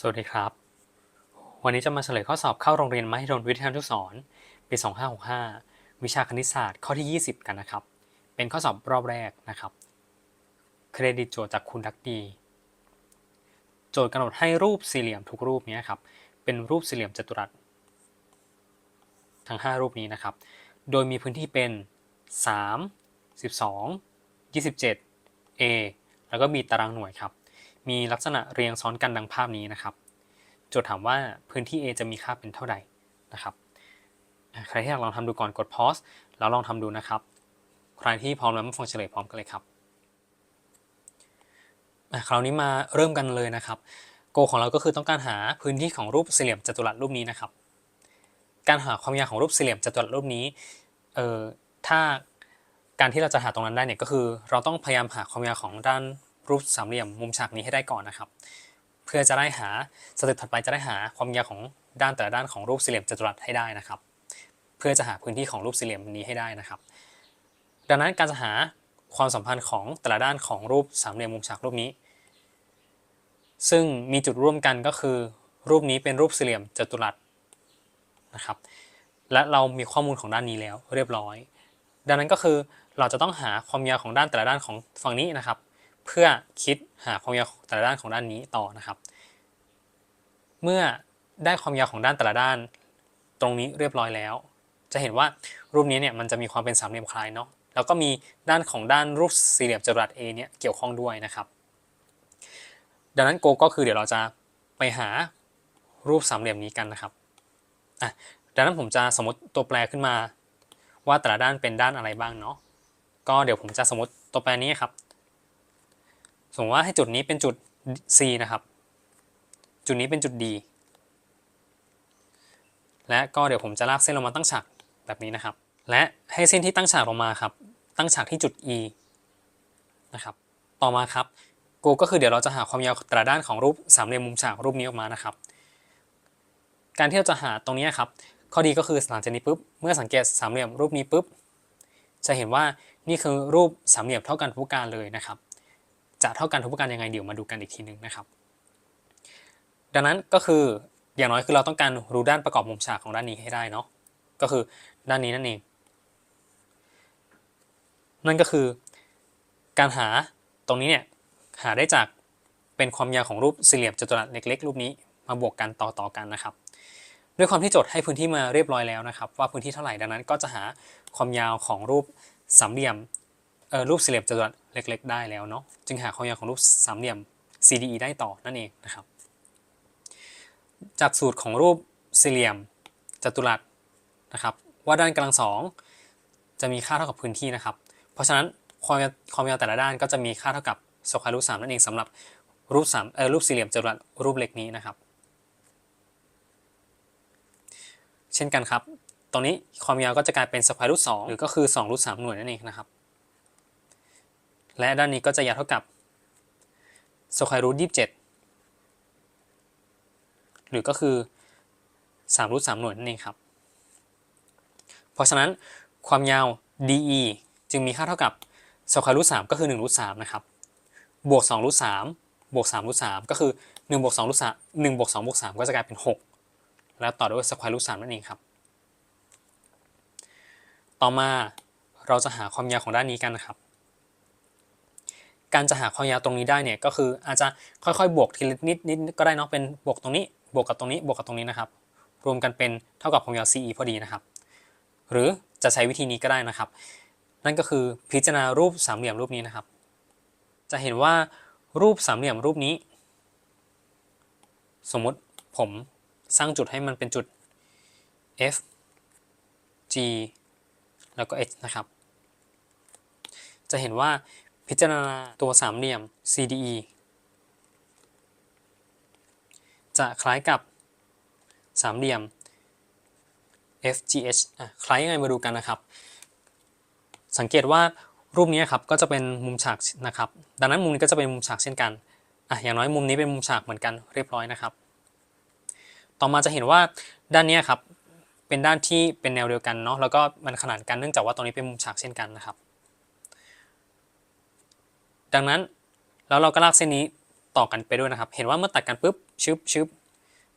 สวัสดีครับ วันนี้จะมาเฉลยข้อสอบเข้าโรงเรียนมหิดลวิทยานุสรปี 2565 วิชาคณิตศาสตร์ข้อที่ 20 กันนะครับ เป็นข้อสอบรอบแรกนะครับ เครดิตโจทย์จากคุณดักดี โจทย์กำหนดให้รูปสี่เหลี่ยมทุกรูปนี้ครับ เป็นรูปสี่เหลี่ยมจัตุรัส ทั้ง 5 รูปนี้นะครับ โดยมีพื้นที่เป็น 3 12 27 A แล้วก็มีตารางหน่วยครับ มีลักษณะเรียงซ้อนกันดังภาพนี้นะครับ โจทย์ถามว่าพื้นที่ A จะมีค่าเป็นเท่าใดนะครับใครที่อยากลองทำดูก่อนกด pause แล้วลองทำดูนะครับ ใครที่พร้อมแล้วมาฟังเฉลยพร้อมกันเลยครับคราวนี้มาเริ่มกันเลยนะครับ โกของเราก็คือต้องการหาพื้นที่ของรูปสี่เหลี่ยมจัตุรัสรูปนี้นะครับ การหาความยาวของรูปสี่เหลี่ยมจัตุรัสรูปนี้เอ่อถ้าการที่เราจะหาตรงนั้นได้เนี่ยก็คือ เราต้องพยายามหาความยาวของด้าน รูปสามเหลี่ยมมุมฉากนี้ให้ได้ก่อนนะครับ เพื่อจะได้หาสเต็ปถัดไปจะได้หาความยาวของด้านแต่ละด้านของรูปสี่เหลี่ยมจัตุรัสให้ได้นะครับ เพื่อจะหาพื้นที่ของรูปสี่เหลี่ยมนี้ให้ได้นะครับ ดังนั้นการจะหาความสัมพันธ์ของแต่ละด้านของรูปสามเหลี่ยมมุมฉากรูปนี้ ซึ่งมีจุดร่วมกันก็คือ รูปนี้เป็นรูปสี่เหลี่ยมจัตุรัสนะครับ และเรามีข้อมูลของด้านนี้แล้วเรียบร้อย ดังนั้นก็คือเราจะต้องหาความยาวของด้านแต่ละด้านของฝั่งนี้นะครับ เพื่อคิดหาความยาวแต่ละด้านของด้านนี้ต่อนะครับ เมื่อได้ความยาวของด้านแต่ละด้าน ตรงนี้เรียบร้อยแล้ว จะเห็นว่ารูปนี้เนี่ยมันจะมีความเป็นสามเหลี่ยมคล้ายเนาะแล้วก็มีด้านของด้านรูปสี่เหลี่ยมจัตุรัส A เนี่ยเกี่ยวข้องด้วยนะครับดังนั้นโกก็คือเดี๋ยวเราจะไปหารูปสามเหลี่ยมนี้กันนะครับอะดังนั้นผมจะสมมติตัวแปรขึ้นมา ว่าแต่ละด้านเป็นด้านอะไรบ้างเนาะก็เดี๋ยวผมจะสมมติตัวแปรนี้ครับ สมมติว่าให้จุดนี้เป็นจุด C นะครับ จุดนี้เป็นจุด D และก็เดี๋ยวผมจะลากเส้นลงมาตั้งฉากแบบนี้นะครับ และให้เส้นที่ตั้งฉากลงมาครับ ตั้งฉากที่จุด E นะครับ ต่อมาครับโกก็คือเดี๋ยวเราจะหาความยาวแต่ละด้านของรูปสามเหลี่ยมมุมฉากรูปนี้ออกมานะครับ การที่เราจะหาตรงนี้ครับ ข้อดีก็คือหลังจากนี้ปุ๊บ เมื่อสังเกตสามเหลี่ยมรูปนี้ปุ๊บ จะเห็นว่านี่คือรูปสามเหลี่ยมเท่ากันทุกการเลยนะครับ จะเท่ากันทุกประการยังไงเดี๋ยวมาดูกันอีกทีหนึ่งนะครับ ดังนั้นก็คืออย่างน้อยคือเราต้องการรู้ด้านประกอบมุมฉากของด้านนี้ให้ได้เนาะก็คือด้านนี้นั่นเอง นั่นก็คือการหาตรงนี้เนี่ยหาได้จากเป็นความยาวของรูปสี่เหลี่ยมจัตุรัสเล็ก ๆ รูปนี้มาบวกกันต่อต่อกันนะครับ ด้วยความที่โจทย์ให้พื้นที่มาเรียบร้อยแล้วนะครับ ว่าพื้นที่เท่าไหร่ดังนั้นก็จะหาความยาวของรูปสามเหลี่ยม รูปสี่เหลี่ยมจัตุรัสเล็กๆ ได้แล้วเนาะจึงหาความยาวของรูปสามเหลี่ยม CDE ได้ต่อนั่นเองนะครับจากสูตรของรูปสี่เหลี่ยมจัตุรัสนะครับว่าด้านกำลังสองจะมีค่าเท่ากับพื้นที่นะครับ เพราะฉะนั้นความยาวความยาวแต่ละด้านก็จะมีค่าเท่ากับสแควร์รูทสามนั่นเองสำหรับรูปสามเออรูปสี่เหลี่ยมจัตุรัสรูปเล็กนี้นะครับ เช่นกันครับ ตรงนี้ความยาวก็จะกลายเป็นสแควร์รูทสองหรือก็คือ2รูทสามหน่วยนั่นเองนะครับ และด้านนี้ก็จะยาวเท่ากับสแควร์รูทยี่สิบเจ็ดหรือก็คือ3รูทสามหน่วยนั่นเองครับ เพราะฉะนั้นความยาว DE จึงมีค่าเท่ากับสแควร์รูทสามก็คือ1รูทสามนะครับ บวก2รูทสามบวก3รูทสามก็คือ1บวก2รูทสาม1บวก2บวก3ก็จะกลายเป็น 6 แล้วต่อด้วยสแควร์รูทสามนั่นเองครับ ต่อมาเราจะหาความยาวของด้านนี้กันนะครับ การจะหาความยาวตรงนี้ได้เนี่ยก็คืออาจจะค่อยๆ บวกทีละนิดนิดก็ได้เนาะเป็นบวกตรงนี้ บวกกับตรงนี้บวกกับตรงนี้นะครับ รวมกันเป็นเท่ากับความยาว CE พอดีนะครับ หรือจะใช้วิธีนี้ก็ได้นะครับ นั่นก็คือพิจารณารูปสามเหลี่ยมรูปนี้นะครับ จะเห็นว่ารูปสามเหลี่ยมรูปนี้ สมมุติผมสร้างจุดให้มันเป็นจุด F G แล้วก็ H นะครับ จะเห็นว่า พิจารณาตัวสามเหลี่ยม CDE จะคล้ายกับสามเหลี่ยม FGH คล้ายยังไงมาดูกันนะครับ สังเกตว่ารูปนี้ครับก็จะเป็นมุมฉากนะครับ ดังนั้นมุมนี้ก็จะเป็นมุมฉากเช่นกันอะอย่างน้อยมุมนี้เป็นมุมฉากเหมือนกันเรียบร้อยนะครับ ต่อมาจะเห็นว่าด้านนี้ครับเป็นด้านที่เป็นแนวเดียวกันเนาะแล้วก็มันขนานกันเนื่องจากว่าตรงนี้เป็นมุมฉากเช่นกันนะครับ ดังนั้นแล้วเราก็ลากเส้นนี้ต่อกันไปด้วยนะครับ เห็นว่าเมื่อตัดกันปุ๊บชึบชึบ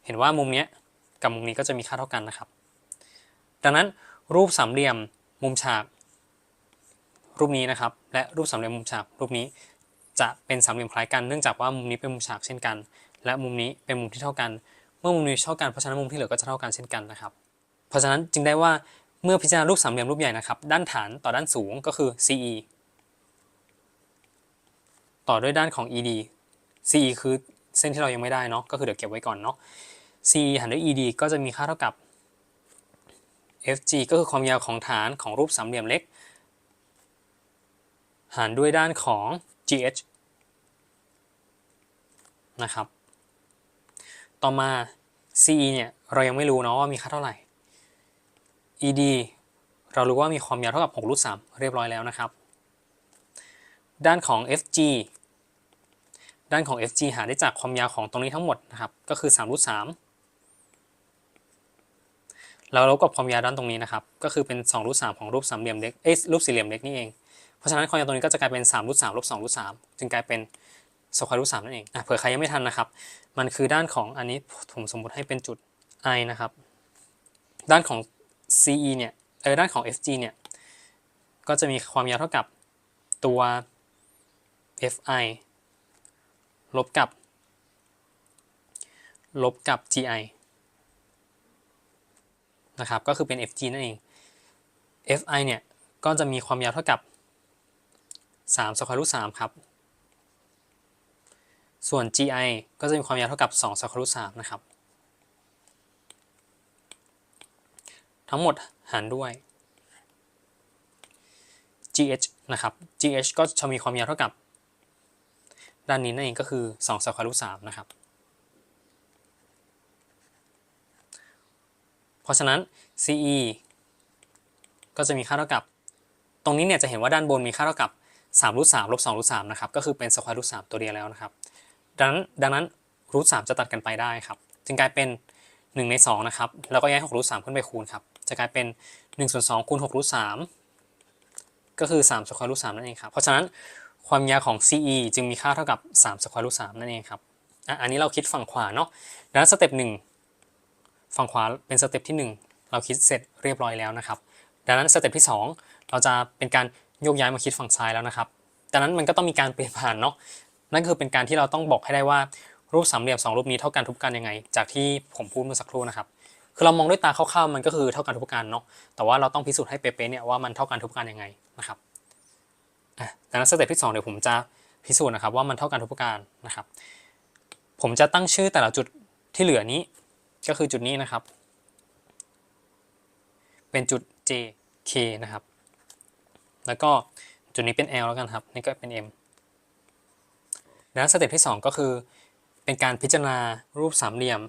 เห็นว่ามุมนี้กับมุมนี้ก็จะมีค่าเท่ากันนะครับ ดังนั้นรูปสามเหลี่ยมมุมฉาก รูปนี้นะครับ และรูปสามเหลี่ยมมุมฉากรูปนี้จะเป็นสามเหลี่ยมคล้ายกันเนื่องจากว่ามุมนี้เป็นมุมฉากเช่นกัน และมุมนี้เป็นมุมที่เท่ากัน เมื่อมุมนี้เท่ากันเพราะฉะนั้นมุมที่เหลือก็จะเท่ากันเช่นกันนะครับ เพราะฉะนั้นจึงได้ว่าเมื่อพิจารณารูปสามเหลี่ยมรูปใหญ่นะครับ ด้านฐานต่อด้านสูงก็คือ CE ต่อด้วยด้านของ ED CE คือเส้นที่เรายังไม่ได้เนาะก็คือเดี๋ยวเก็บไว้ก่อนเนาะ CE หารด้วย ED ก็จะมีค่าเท่ากับ FG ก็คือความยาวของฐานของรูปสามเหลี่ยมเล็ก หารด้วยด้านของ GH นะครับ ต่อมา CE เนี่ยเรายังไม่รู้เนาะว่ามีค่าเท่าไหร่ ED เรารู้ว่ามีความยาวเท่ากับ6รูท3เรียบร้อยแล้วนะครับ ด้านของ FG ด้านของ FG หาได้จากความยาวของตรงนี้ทั้งหมดนะครับ ก็คือ3รูท3แล้วลบกับความยาวด้านตรงนี้นะครับ ก็คือเป็น2รูท3ของรูปสามเหลี่ยมเล็ก เอ้ยรูปสี่เหลี่ยมเล็กนี่เอง เพราะฉะนั้นความยาวตรงนี้ก็จะกลายเป็น3รูท3ลบ2รูท3จึงกลายเป็นสแควร์รูท3นั่นเองอะเผื่อใครยังไม่ทันนะครับ มันคือด้านของอันนี้ผมสมมติให้เป็นจุด i นะครับ ด้านของ CE เนี่ย เออ ด้านของ FG เนี่ย ก็จะมีความยาวเท่ากับตัว FI ลบกับ ลบกับ GI นะครับ ก็คือเป็น FG นั่นเอง FI เนี่ย ก็จะมีความยาวเท่ากับ3 square root 3ครับ ส่วน GI ก็จะมีความยาวเท่ากับ2 square root 3นะครับ ทั้งหมดหารด้วย GH นะครับ GH ก็จะมีความยาวเท่ากับ ด้านนี้นั่นเองก็คือ2 square root 3นะครับ เพราะฉะนั้น CE ก็จะมีค่าเท่ากับ ตรงนี้เนี่ยจะเห็นว่าด้านบนมีค่าเท่ากับ3รูท3ลบ2รูท3นะครับ ก็คือเป็นสแควร์รูท3ตัวเดียวแล้วนะครับ ดังนั้นดังนั้นรูท3จะตัดกันไปได้ครับ จึงกลายเป็น 1 ใน2นะครับ แล้วก็ย้าย6รูท3ขึ้นไปคูณครับ จะกลายเป็น1ส่วน2คูณ6รูท3ก็คือ3สแควร์รูท3นั่นเองครับ เพราะฉะนั้น ความยาวของ CE จึงมีค่าเท่ากับ3สแควร์รูท3นั่นเองครับอันนี้เราคิดฝั่งขวาเนาะดังนั้นสเต็ป1ฝั่งขวาเป็นสเต็ปที่ 1 เราคิดเสร็จเรียบร้อยแล้วนะครับ ดังนั้นสเต็ปที่ 2 เราจะเป็นการโยกย้ายมาคิดฝั่งซ้ายแล้วนะครับดังนั้นมันก็ต้องมีการเปลี่ยนผ่านเนาะนั่นคือเป็นการที่เราต้องบอกให้ได้ว่ารูปสามเหลี่ยม2รูปนี้เท่ากันทุกกันยังไง จากที่ผมพูดเมื่อสักครู่นะครับคือเรามองด้วยตาคร่าวๆมันก็คือเท่ากันทุกกันเนาะแต่ว่าเราต้องพิสูจน์ให้เป๊ะๆเนี่ยว่ามันเท่ากันทุกกันยังไงนะครับ ดังนั้นสเต็ปที่ 2 เดี๋ยวผมจะพิสูจน์นะครับว่ามันเท่ากันทุกประกันนะครับ ผมจะตั้งชื่อแต่ละจุดที่เหลือนี้ก็คือจุดนี้นะครับ เป็นจุด J K นะครับ แล้วก็จุดนี้เป็น L แล้วกันครับ นี่ก็เป็น M ดังนั้นสเต็ปที่ 2 ก็คือเป็นการพิจารณารูปสามเหลี่ยม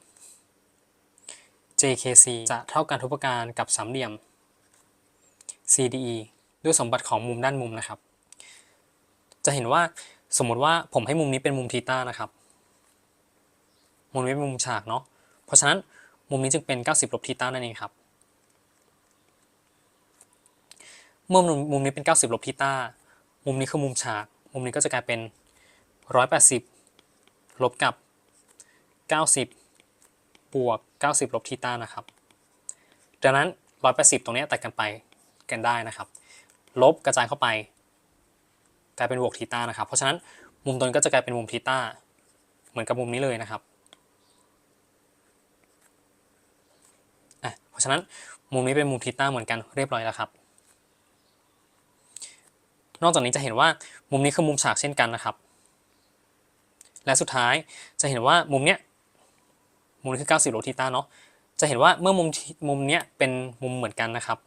JKC จะเท่ากันทุกประการกับสามเหลี่ยม CDE ด้วยสมบัติของมุมด้านมุมนะครับ จะเห็นว่าสมมุติว่าผมให้มุมนี้เป็นมุมทีต้านะครับมุมนี้เป็นมุมฉากเนาะเพราะฉะนั้นมุมนี้จึงเป็น 90ลบทีต้านั่นเองครับเมื่อมุมมุมนี้เป็น 90ลบทีต้ามุมนี้คือมุมฉาก มุมนี้ก็จะกลายเป็น 180ลบกับ 90บวก 90 ลบทีต้านะครับ ดังนั้น 180 ตรงนี้ตัดกันไปกันได้นะครับ ลบกระจายเข้าไป กลายเป็นบวกทีต้านะครับ เพราะฉะนั้นมุมตนี้ก็จะกลายเป็นมุมทีต้าเหมือนกับมุมนี้เลยนะครับอะเพราะฉะนั้นมุมนี้เป็นมุมทีต้าเหมือนกันเรียบร้อยแล้วครับนอกจากนี้จะเห็นว่ามุมนี้คือมุมฉากเช่นกันนะครับ และสุดท้ายจะเห็นว่ามุมเนี้ยมุมนี้คือ 90โลทีต้าเนาะจะเห็นว่าเมื่อมุมมุมเนี้ยเป็นมุมเหมือนกันนะครับ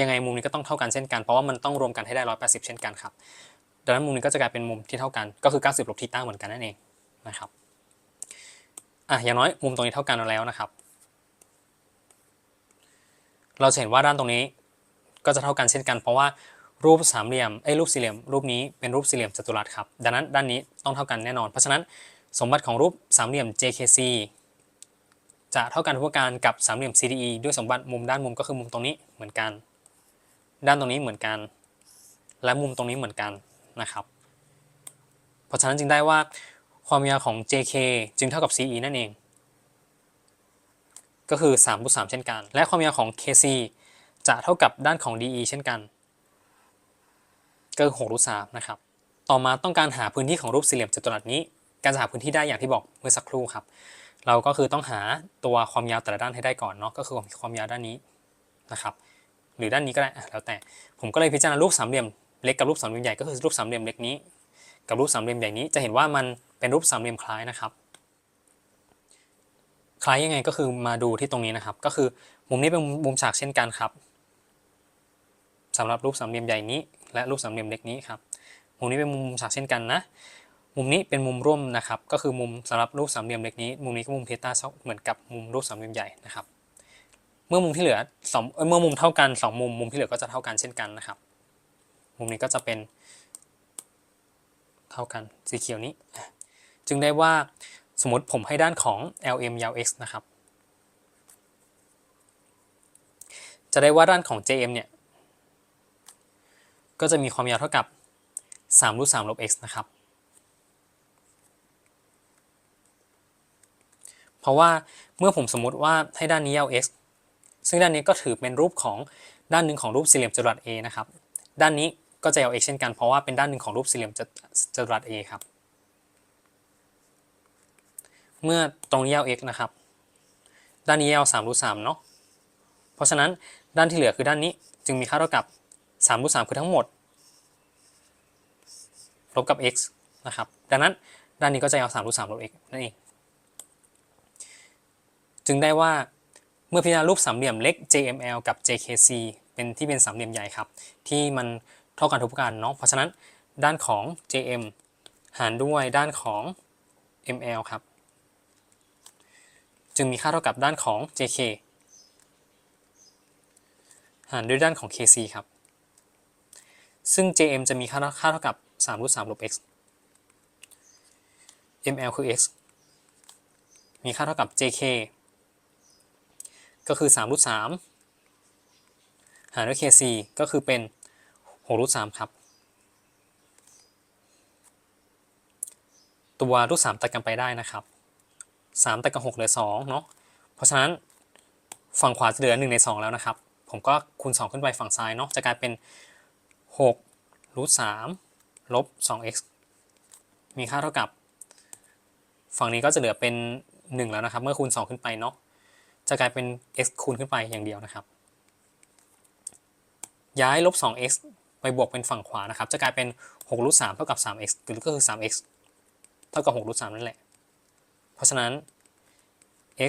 ยังไงมุมนี้ก็ต้องเท่ากันเช่นกัน เพราะว่ามันต้องรวมกันให้ได้ 180 เช่นกันครับ ดังนั้นมุมนี้ก็จะกลายเป็นมุมที่เท่ากัน ก็คือ 90ลบทีต้าเหมือนกันนั่นเองนะครับอะอย่างน้อยมุมตรงนี้เท่ากันแล้วนะครับ เราจะเห็นว่าด้านตรงนี้ก็จะเท่ากันเช่นกัน เพราะว่ารูปสามเหลี่ยมไอ้รูปสี่เหลี่ยม รูปนี้เป็นรูปสี่เหลี่ยมจัตุรัสครับ ดังนั้นด้านนี้ต้องเท่ากันแน่นอน เพราะฉะนั้นสมบัติของรูปสามเหลี่ยม JKC จะเท่ากันทุกประการกับสามเหลี่ยม CDE ด้วยสมบัติมุมด้านมุมก็คือมุมตรงนี้เหมือนกัน ด้านตรงนี้เหมือนกัน และมุมตรงนี้เหมือนกัน นะครับเพราะฉะนั้นจึงได้ว่าความยาวของ JK จึงเท่ากับ CE นั่นเอง ก็คือ3รูท3เช่นกัน และความยาวของ KC จะเท่ากับด้านของ DE เช่นกัน ก็คือ6รูท3นะครับ ต่อมาต้องการหาพื้นที่ของรูปสี่เหลี่ยมจัตุรัสนี้ การจะหาพื้นที่ได้อย่างที่บอกเมื่อสักครู่ครับ เราก็คือต้องหาตัวความยาวแต่ละด้านให้ได้ก่อนเนาะ ก็คือความยาวด้านนี้นะครับ หรือด้านนี้ก็ได้ แล้วแต่ ผมก็เลยพิจารณารูปสามเหลี่ยม เล็กกับรูปสามเหลี่ยมใหญ่ก็คือรูปสามเหลี่ยมเล็กนี้ กับรูปสามเหลี่ยมใหญ่นี้จะเห็นว่ามันเป็นรูปสามเหลี่ยมคล้ายนะครับ คล้ายยังไงก็คือมาดูที่ตรงนี้นะครับ ก็คือมุมนี้เป็นมุมฉากเช่นกันครับสำหรับรูปสามเหลี่ยมใหญ่นี้ และรูปสามเหลี่ยมเล็กนี้ครับมุมนี้เป็นมุมฉากเช่นกันนะ มุมนี้เป็นมุมร่วมนะครับ ก็คือมุมสำหรับรูปสามเหลี่ยมเล็กนี้ มุมนี้ก็มุมเทต้าเหมือนกับมุมรูปสามเหลี่ยมใหญ่นะครับ เมื่อมุมที่เหลือสองเมื่อมุมเท่ากันสองมุม มุมที่เหลือก็จะเท่ากันเช่นกันนะครับ มุมนี้ก็จะเป็นเท่ากันสีเขียวนี้ จึงได้ว่าสมมติผมให้ด้านของ LM ยาว x นะครับ จะได้ว่าด้านของ JM เนี่ย ก็จะมีความยาวเท่ากับ3รูท3ลบ x นะครับ เพราะว่าเมื่อผมสมมติว่าให้ด้านนี้ยาว x ซึ่งด้านนี้ก็ถือเป็นรูปของด้านหนึ่งของรูปสี่เหลี่ยมจัตุรัส A นะครับ ด้านนี้ ก็จะยาว x เช่นกันเพราะว่าเป็นด้านหนึ่งของรูปสี่เหลี่ยมจัตุรัส A ครับ เมื่อตรงนี้ยาว x นะครับ ด้านนี้ยาว3รูท3เนาะ เพราะฉะนั้นด้านที่เหลือคือด้านนี้จึงมีค่าเท่ากับ3รูท3คือทั้งหมดลบกับ x นะครับ ดังนั้นด้านนี้ก็จะยา3รูท3ลบ x นั่นเอง จึงได้ว่าเมื่อพิจารณารูปสามเหลี่ยมเล็ก JML กับ JKC เป็นที่เป็นสามเหลี่ยมใหญ่ครับ ที่มัน เท่ากันทุกประการเนาะเพราะฉะนั้นด้านของ JM หารด้วยด้านของ ML ครับ จึงมีค่าเท่ากับด้านของ JK หารด้วยด้านของ KC ครับ ซึ่ง JM จะมีค่าค่าเท่ากับ3รูท3ลบ x ML คือ x มีค่าเท่ากับ JK ก็คือ3รูท3หารด้วย KC ก็คือเป็น 6รูท3ครับ ตัวรูท3ตัดกันไปได้นะครับ3ตัดกับ6เหลือ2เนาะเพราะฉะนั้นฝั่งขวาจะเหลือ1ใน2แล้วนะครับ ผมก็คูณ2ขึ้นไปฝั่งซ้ายเนาะจะกลายเป็น6รูท3ลบ 2x มีค่าเท่ากับ ฝั่งนี้ก็จะเหลือเป็น1แล้วนะครับ เมื่อคูณ2ขึ้นไปเนาะจะกลายเป็น x คูณขึ้นไปอย่างเดียวนะครับย้ายลบ 2x ไปบวกเป็นฝั่งขวานะครับ จะกลายเป็น6รูท3เท่ากับ 3x หรือก็คือ 3x เท่ากับ6รูท3นั่นแหละ เพราะฉะนั้น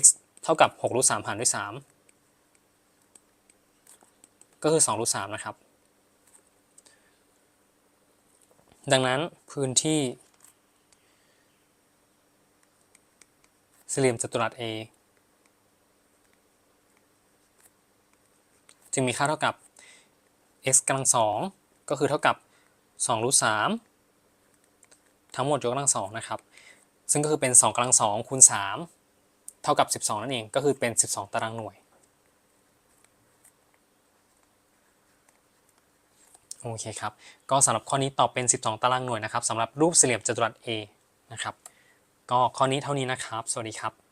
x เท่ากับ6รูท3หารด้วย 3 ก็คือ2รูท3นะครับ ดังนั้นพื้นที่สี่เหลี่ยมจัตุรัส A จึงมีค่าเท่ากับ x กำลังสอง ก็คือเท่ากับ2รูท3ทั้งหมดยกกำลังสองนะครับ ซึ่งก็คือเป็น2กำลังสองคูณ3เท่ากับ 12 นั่นเอง ก็คือเป็น 12 ตารางหน่วย โอเคครับ ก็สำหรับข้อนี้ตอบเป็น 12 ตารางหน่วยนะครับสำหรับรูปสี่เหลี่ยมจัตุรัส A นะครับ ก็ข้อนี้เท่านี้นะครับ สวัสดีครับ